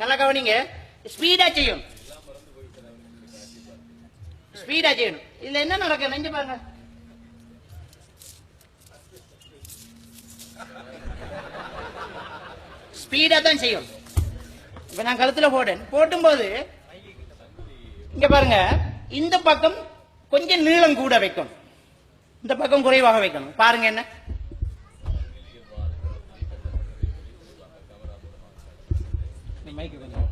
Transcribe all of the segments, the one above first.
நல்லா கவனிங்க. ஸ்பீடா செய்யும் ஸ்பீடா செய்யணும். இதுல என்ன நடக்கும் நெஞ்சு பாருங்க. ஸ்பீடா தான் செய்யும் இப்ப நான் கழுத்துல போட்டேன் போது இங்க பாருங்க. இந்த பக்கம் கொஞ்சம் நீளம் கூட வைக்கணும். இந்த பக்கம் குறைவாக வைக்கணும். பாருங்க என்ன. மைக்கு கொஞ்சம்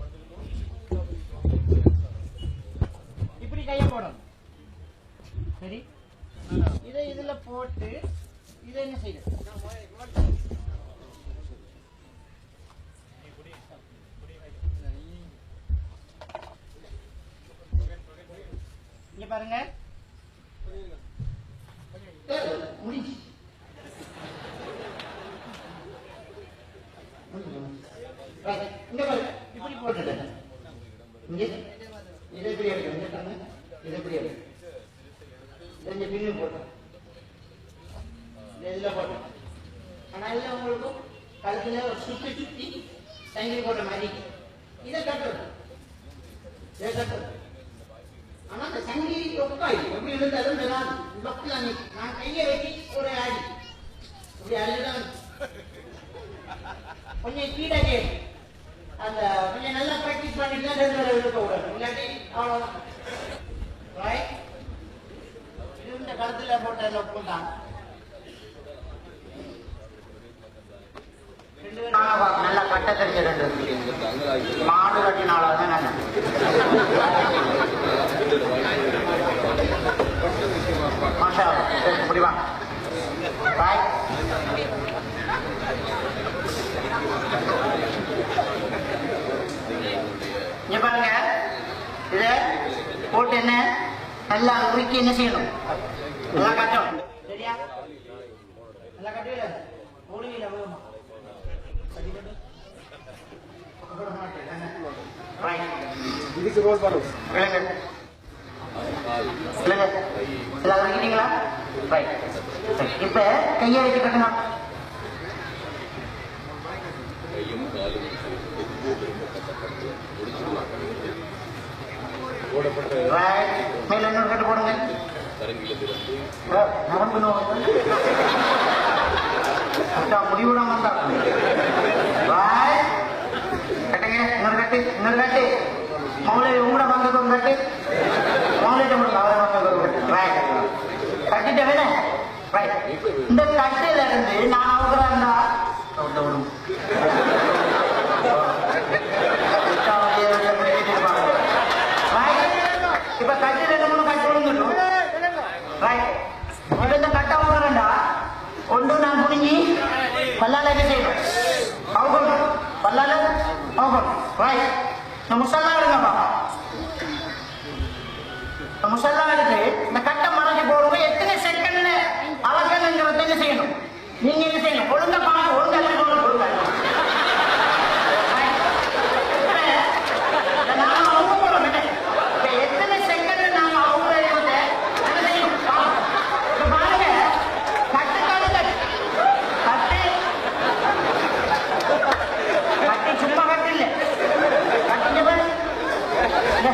இப்படி கையை போடணும். சரி? இதை இதில் போட்டு இதை என்ன செய்யணும் இங்க பாருங்க முடிஞ்சு இங்க பாருங்க இப்படி போட்டுட்டேன் இங்க இதை இப்படி எடுக்கணும் இங்க பாருங்க இதை இப்படி எடுக்கணும் இதை பின்னு போட்டேன் இதை இதுல போட்டேன் ஆனா இதுல உங்களுக்கு கழுத்துல ஒரு சுத்தி சுத்தி சங்கிலி போட்ட மாதிரி. இதை கட்டுறது. இதை கட்டுறது. ஆனா அந்த சங்கி ரொக்காய் எப்படி இருந்தாலும் நான் லொக்கில் நான் கையை வச்சு ஒரு ஆடி இப்படி அடிதான் கொஞ்சம் கீழே அந்த கொஞ்சம் நல்லா ப்ராக்டிஸ் பண்ணிட்டு தான் ரெண்டு இருக்க கூடாது இல்லாட்டி அவ்வளோதான் ரைட் இது இந்த கழுத்துல போட்ட லொக்கு தான் நல்லா கட்ட தெரிஞ்ச ரெண்டு மாடு கட்டினால நான் மாஷா அல்லாஹ். பாய் இங்க பாருங்க. இத போட்டு என்ன? நல்லா உருக்கி என்ன செய்யணும்? நல்லா கட்டும் சரியா நல்லா கட்டுவீல மூடுவீல விழுமா இதுக்கு ரோல் பண்ணும் ரைட் இப்ப கையை வச்சு கட்டணும். போடப்பட்ட மேல இன்னொரு கட்டு போடுங்க. ஆ, நோய் முடிவுடாம வந்தா ரைட் கட்டுங்க இன்னொரு கட்டு இன்னொரு கட்டு மௌலை உங்களோட பங்கக்கு ஒரு கட்டு மௌலிட்ட முடியும் அவரை பங்கக்கு ஒரு கட்டு ரைட் கட்டிட்ட வேணே ரைட் இந்த கட்டுல இருந்து நான் அவுக்குறாண்டா விடும் இப்ப கட்டு ரெண்டு மூணு கட்டு விழுந்துடும் ரைட் இப்ப இந்த கட்டை வாங்குறேன்டா ஒன்று நான் புரிஞ்சு பல்லால? செய்யணும் பல்லால ரைட் இந்த முசல்லா எடுங்கப்பா முசல்லா எடுத்து இந்த கட்டை மறைஞ்சு போடும்போது எத்தனை செகண்ட்ல அளக்கணுங்கிறத என்ன செய்யணும் நீங்க என்ன செய்யணும் ஒழுங்கா பாருங்க ஒழுங்கா எடுத்து போடுங்க ஒழுங்கா Right. இப்ப நாம அவங்க போறோம் என்ன? இப்ப எத்தனை செகண்ட் நாம அவங்க எழுத என்ன செய்யணும்? பாருங்க. இப்ப பாருங்க. கட்டு காலுங்க. கட்டு. கட்டு சும்மா கட்டு இல்ல. கட்டு இங்க பாரு. இங்க.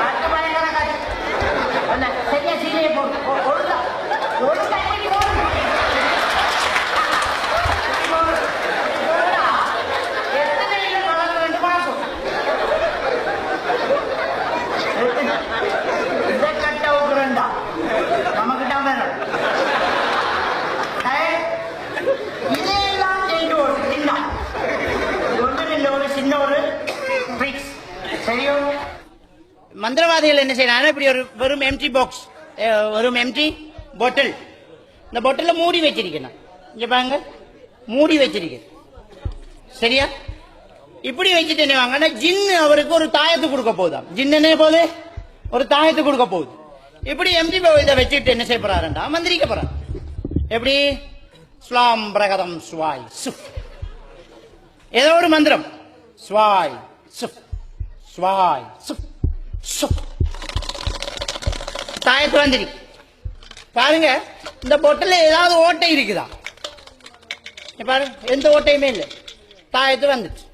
கட்டு பயங்கர கட்டு. என்ன? சரியா சீலையை போடு. ஒ- ஒழுங்கா. ஒழுங்கா இப்படி போடு. இப்படி போடு. போடா. எத்தனை இல்லை வளர வேண்டும் பார்ப்போம். இந்த கட்ட உக்குறண்டா நமக்கிட்ட வேணும் ஏய், இதையெல்லாம் செய்து ஒரு சின்ன ஒன்றும் இல்லை ஒரு சின்ன ஒரு ட்ரிக்ஸ் சரியோ மந்திரவாதிகள் என்ன செய்யறாங்க இப்படி ஒரு வெறும் எம்டி பாக்ஸ் வெறும் எம்டி பாட்டில் இந்த பாட்டில மூடி வச்சிருக்கணும். இங்க பாருங்க. மூடி வச்சிருக்கேன் சரியா? இப்படி வச்சுட்டு என்ன வாங்கன்னா ஜின்னு அவருக்கு ஒரு தாயத்து கொடுக்க போகுதாம் ஜின்னு என்ன போகுது? ஒரு தாயத்து கொடுக்க போகுது. இப்படி எம்டி இதை வச்சுட்டு என்ன செய்ய போறாருண்டா மந்திரிக்க போறார். எப்படி? ஸ்லாம் பிரகதம் ஸ்வாய் சுஃப். ஏதோ ஒரு மந்திரம். ஸ்வாய் சுஃப். ஸ்வாய் சுப் சுப் தாயத்து பாருங்க இந்த பொட்டில் ஏதாவது ஓட்டை இருக்குதா? இங்க பாருங்க எந்த ஓட்டையுமே இல்லை. தாயத்து வந்துச்சு.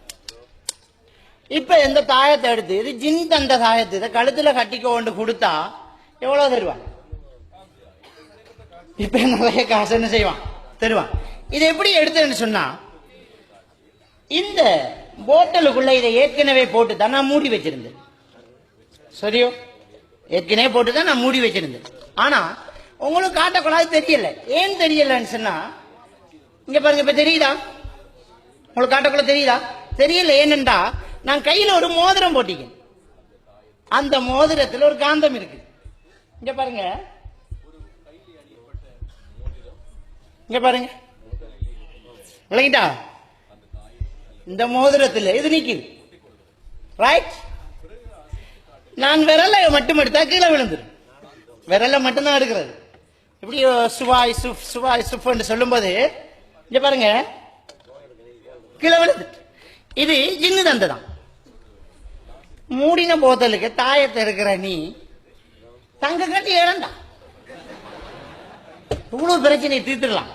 இப்ப இந்த தாயத்தை எடுத்து இது ஜின் தந்த தாயத்தை இதை கழுத்துல கட்டிக்க கொண்டு கொடுத்தா எவ்வளவு தருவான்? இப்ப நிறைய காசு என்ன செய்வான் தருவான். இது எப்படி எடுத்தேன்னு சொன்னா இந்த போட்டலுக்குள்ள இதை ஏற்கனவே போட்டு தான் நான் மூடி வச்சிருந்தேன். சரியோ? ஏற்கனவே போட்டு தான் நான் மூடி வச்சிருந்தேன். ஆனா உங்களுக்கு காட்டக்கூடாது தெரியல. ஏன் தெரியலன்னு சொன்னா இங்க பாருங்க இப்ப தெரியுதா? உங்களுக்கு காட்டக்குள்ள தெரியுதா? தெரியல ஏனென்றா நான் கையில ஒரு மோதிரம் போட்டிக்கேன் அந்த மோதிரத்துல ஒரு காந்தம் இருக்கு. இங்க பாருங்க. இங்க பாருங்க. விளங்கிட்டா? இந்த மோதிரத்துல இது நிற்குது ரைட் நான் விரலை மட்டும் எடுத்தா கீழே விழுந்துரும். விரலை மட்டும்தான் எடுக்கிறது. இப்படி சுவாய் சுஃப் சுவாய் சுஃப்னு சொல்லும்போது இங்க பாருங்க. கீழே விழுந்து. இது ஜின்னு தந்ததான். மூடின போதலுக்கு தாயத்தை இருக்கிற நீ தங்க கட்டி இழந்தா. இவ்வளவு பிரச்சனையை தீர்த்துடலாம்.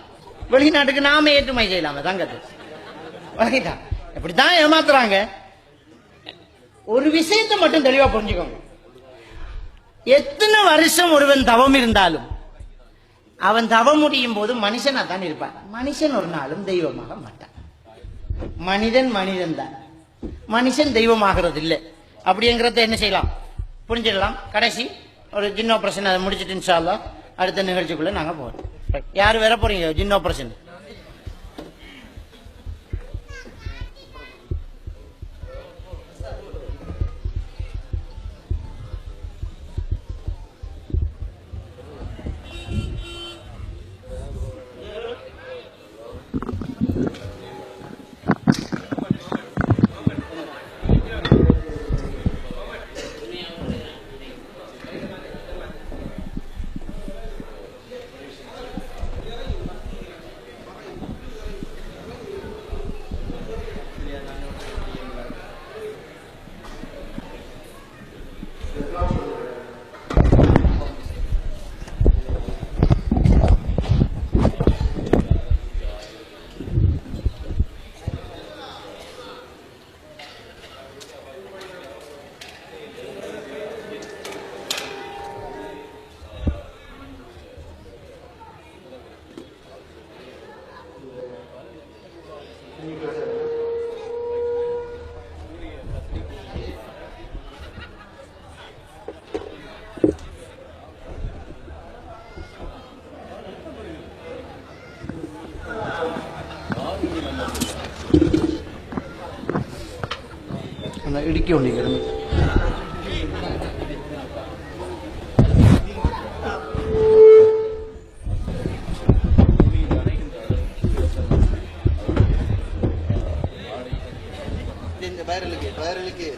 வெளிநாட்டுக்கு நாம ஏற்றுமதி செய்யலாமே தங்கத்தை. வகைதா இப்படித்தான் ஏமாத்துறாங்க. ஒரு விஷயத்தை மட்டும் தெளிவா புரிஞ்சுக்கோங்க. எத்தனை வருஷம் ஒருவன் தவம் இருந்தாலும் அவன் தவம் முடியும் போது மனுஷனா தான் இருப்பான். மனுஷன் ஒரு நாளும் தெய்வமாக மாட்டான். மனிதன் மனிதன் தான். மனுஷன் தெய்வமாகிறது இல்லை அப்படிங்கிறத என்ன செய்யலாம்? புரிஞ்சிடலாம் கடைசி ஒரு ஜின் ஆபரேஷன் அதை முடிச்சுட்டு இன்ஷா அடுத்த நிகழ்ச்சிக்குள்ள நாங்க போறோம். யார் வர போறீங்க ஜின் ஆபரேஷன் ഒന്ന് ഇടിക്കൊണ്ടിരിക്കുന്നു വയറിലേക്ക് വയറിലേക്ക്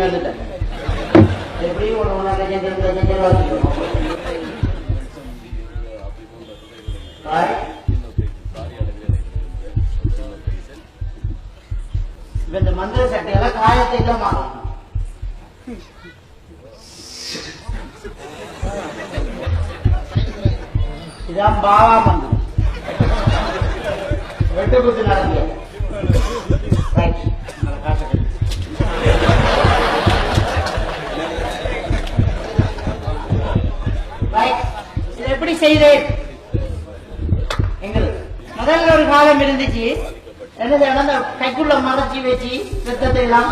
வந்துட்டேன் எப்படியும் ஒரு வச்சுக்கணும் இப்ப இந்த மந்திர சட்டையெல்லாம் காயத்தை இல்லமா இதான் பாவா மந்திரம் வெட்டு குத்து நடத்திய செய்தேன். எங்களுக்கு முதல்ல ஒரு காலம் இருந்துச்சு. என்ன செய்யணும் அந்த கைக்குள்ள மறைச்சி வச்சு ரத்தத்தை எல்லாம்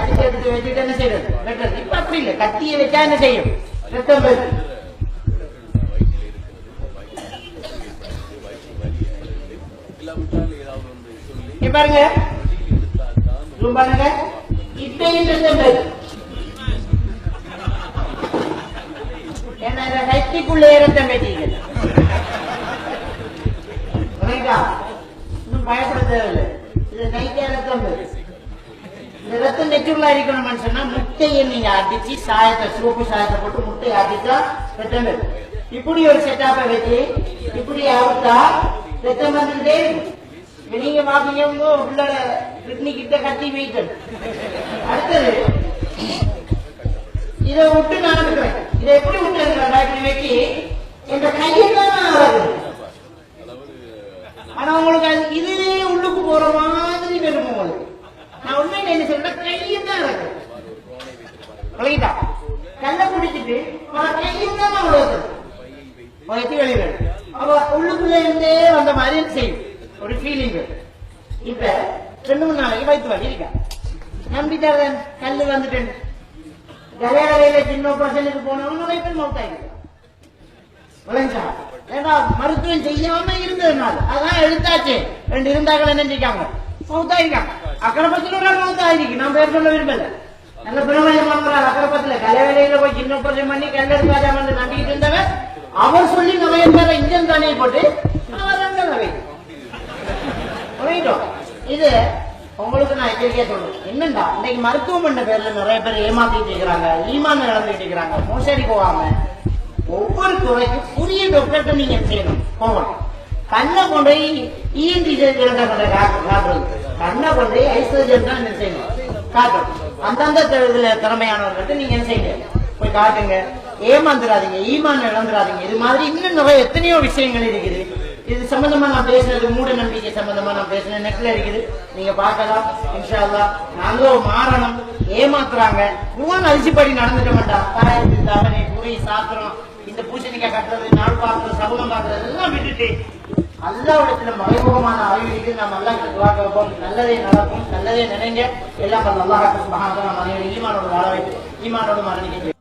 அடிச்சு எடுத்து வச்சுட்டு என்ன செய்யறது வெட்டுறது. இப்ப அப்படி இல்லை. கத்தியை வச்சா என்ன செய்யும்? ரத்தம் போயிடும் இங்க பாருங்க. zoom ரத்தம் போயிடும் ஏன்னா இதை ரத்தம் கட்டிக்கல போயிட்டா இன்னும் பயப்பட தேவையில்லை. இது நைட்டே ரத்தம் இந்த ரத்தம் நெச்சுரலா இருக்கணும் மனுஷனா முட்டையை நீங்க அடிச்சு சாயத்தை சிவப்பு சாயத்தை போட்டு முட்டையை அடிச்சா ரத்தம் இப்படி ஒரு செட்டாப்பை வச்சு இப்படி அவுத்தா ரத்தம் வந்துட்டே நீங்க பாப்பீங்க உள்ள கிட்னி கிட்ட கட்டி வைக்கணும் அடுத்தது இதை விட்டு நான் இருக்கிறேன் இதை எப்படி விட்டு இருக்கிறேன் இப்படி வச்சு இந்த கையை தான் நான் வளர்க்குறேன். ஆனா உங்களுக்கு அது இது உள்ளுக்கு போற மாதிரி வரும் உங்களுக்கு நான் உண்மையில என்ன சொல்றேன் கையை தான் இறக்குறேன் விளங்கிட்டா கல்ல பிடிச்சிட்டு நான் கையை தான் நான் வளர்க்குறேன் வயத்தி வெளியில அவ உள்ளுக்குள்ள இருந்தே வந்த மாதிரி செய்யும் ஒரு ஃபீலிங் இப்ப ரெண்டு மூணு நாளைக்கு வயிற்று வலி நம்பிட்டாரன் கல்லு வந்துட்டேன். கலையாளையில சின்ன பர்சனுக்கு போனவங்க நிறைய பேர் மௌத்தாயிருக்கு விளைஞ்சா ஏன்னா மருத்துவம் செய்யாம இருந்ததுனால? அதான் எழுத்தாச்சு ரெண்டு இருந்தாக்கள் என்ன செஞ்சாங்க மௌத்தாயிருக்காங்க அக்கரப்பத்தில் ஒரு ஆள் மௌத்தாயிருக்கு நான் பேர் சொல்ல விரும்பல. நல்ல பிரபலம் பண்றாள் அக்கரப்பத்துல. கலைவேலையில போய் சின்ன பர்சன் பண்ணி கல்லெடுக்காத வந்து நம்பிக்கிட்டு இருந்தவன் அவர் சொல்லி நம்ம இருந்தால இஞ்சன் தானே போட்டு அவர் அங்க நவை இது உங்களுக்கு நான் எச்சரிக்கையா சொல்றேன். என்னண்டா? இன்னைக்கு மருத்துவம் பண்ண பேர்ல நிறைய பேர் ஏமாத்திட்டு இருக்கிறாங்க ஈமான் நடந்துட்டு இருக்கிறாங்க. மோசடி போகாம ஒவ்வொரு துறைக்கும் புதிய டாக்டர்கிட்ட நீங்க செய்யணும் போகணும் கண்ணை கொண்டு போய் E இஎன்டி காட்டுறது. கண்ணை கொண்டு போய் ஐ சர்ஜன் தான் என்ன செய்யணும்? காட்டணும் அந்தந்த த- இதுல திறமையானவர்கிட்ட நீங்க என்ன செய்யுங்க? போய் காட்டுங்க. ஏமாந்துடாதீங்க ஈமான் இழந்துடாதீங்க இது மாதிரி இன்னும் நிறைய எத்தனையோ விஷயங்கள் இருக்குது. இது சம்பந்தமா நான் பேசுனது மூட நம்பிக்கை சம்பந்தமா நான் பேசுனேன் நெட்ல இருக்குது. நீங்க பார்க்கலாம். இன்ஷா அல்லாஹ் நாங்களும் மாறணும் ஏமாத்துறாங்க. குருவான் அரிசிப்படி நடந்துக்க மாட்டான் தாயத்து தவணை குறை சாத்திரம் இந்த பூசணிக்காய் கட்டுறது நாள் பார்க்கறது சகுனம் பார்க்கறது எல்லாம் விட்டுட்டு அல்லாவிடத்துல மறைமுகமான அறிவுக்கு நாம் அல்லாஹ் துவா நல்லதே நடக்கும். நல்லதே நினைங்க. எல்லாம் அல்லாஹ் மகாத்மா மனைவி ஈமானோட வாழ வைத்து ஈமானோட மரணிக்க